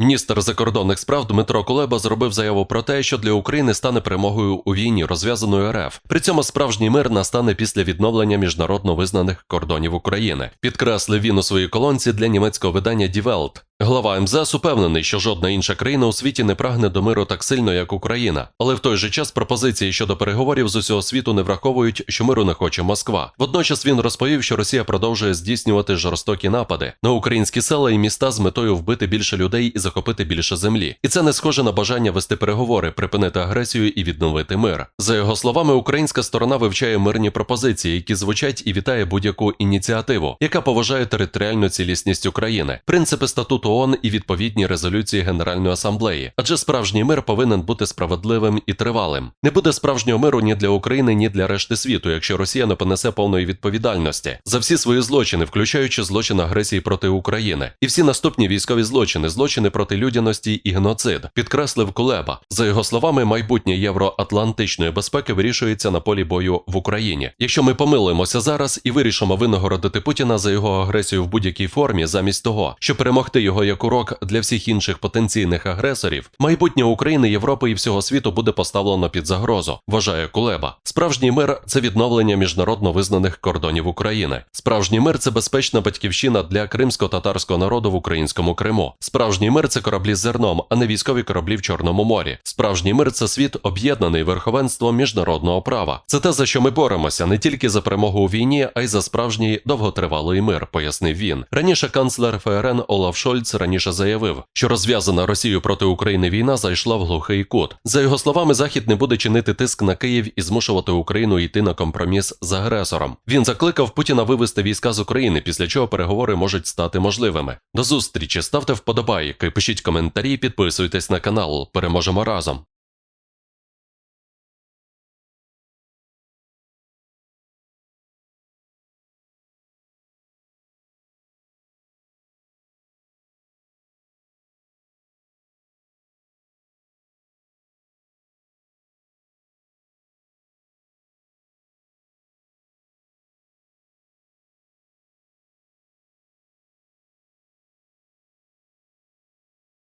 Міністр закордонних справ Дмитро Кулеба зробив заяву про те, що для України стане перемогою у війні, розв'язаною РФ. При цьому справжній мир настане після відновлення міжнародно визнаних кордонів України. Підкреслив він у своїй колонці для німецького видання Die. Глава МЗС упевнений, що жодна інша країна у світі не прагне до миру так сильно, як Україна. Але в той же час пропозиції щодо переговорів з усього світу не враховують, що миру не хоче Москва. Водночас він розповів, що Росія продовжує здійснювати жорстокі напади на українські села і міста з метою вбити більше людей і захопити більше землі. І це не схоже на бажання вести переговори, припинити агресію і відновити мир. За його словами, українська сторона вивчає мирні пропозиції, які звучать і вітає будь-яку ініціативу, яка поважає територіальну цілісність України, принципи статуту ООН і відповідні резолюції Генеральної асамблеї. Адже справжній мир повинен бути справедливим і тривалим. Не буде справжнього миру ні для України, ні для решти світу, якщо Росія не понесе повної відповідальності за всі свої злочини, включаючи злочин агресії проти України, і всі наступні військові злочини, злочини проти людяності і геноцид, підкреслив Кулеба. За його словами, майбутнє євроатлантичної безпеки вирішується на полі бою в Україні. Якщо ми помилуємося зараз і вирішимо винагородити Путіна за його агресію в будь-якій формі, замість того, щоб перемогти його як урок для всіх інших потенційних агресорів, майбутнє України, Європи і всього світу буде поставлено під загрозу, вважає Кулеба. Справжній мир це відновлення міжнародно визнаних кордонів України. Справжній мир це безпечна батьківщина для кримсько-татарського народу в українському Криму. Справжній мир це кораблі з зерном, а не військові кораблі в Чорному морі. Справжній мир це світ об'єднаний верховенством міжнародного права. Це те, за що ми боремося не тільки за перемогу у війні, а й за справжній довготривалий мир, пояснив він. Раніше канцлер ФРН Олаф Шольц раніше заявив, що розв'язана Росією проти України війна зайшла в глухий кут. За його словами, Захід не буде чинити тиск на Київ і змушувати Україну йти на компроміс з агресором. Він закликав Путіна вивести війська з України, після чого переговори можуть стати можливими. До зустрічі ставте вподобайки, пишіть коментарі, підписуйтесь на канал. Переможемо разом.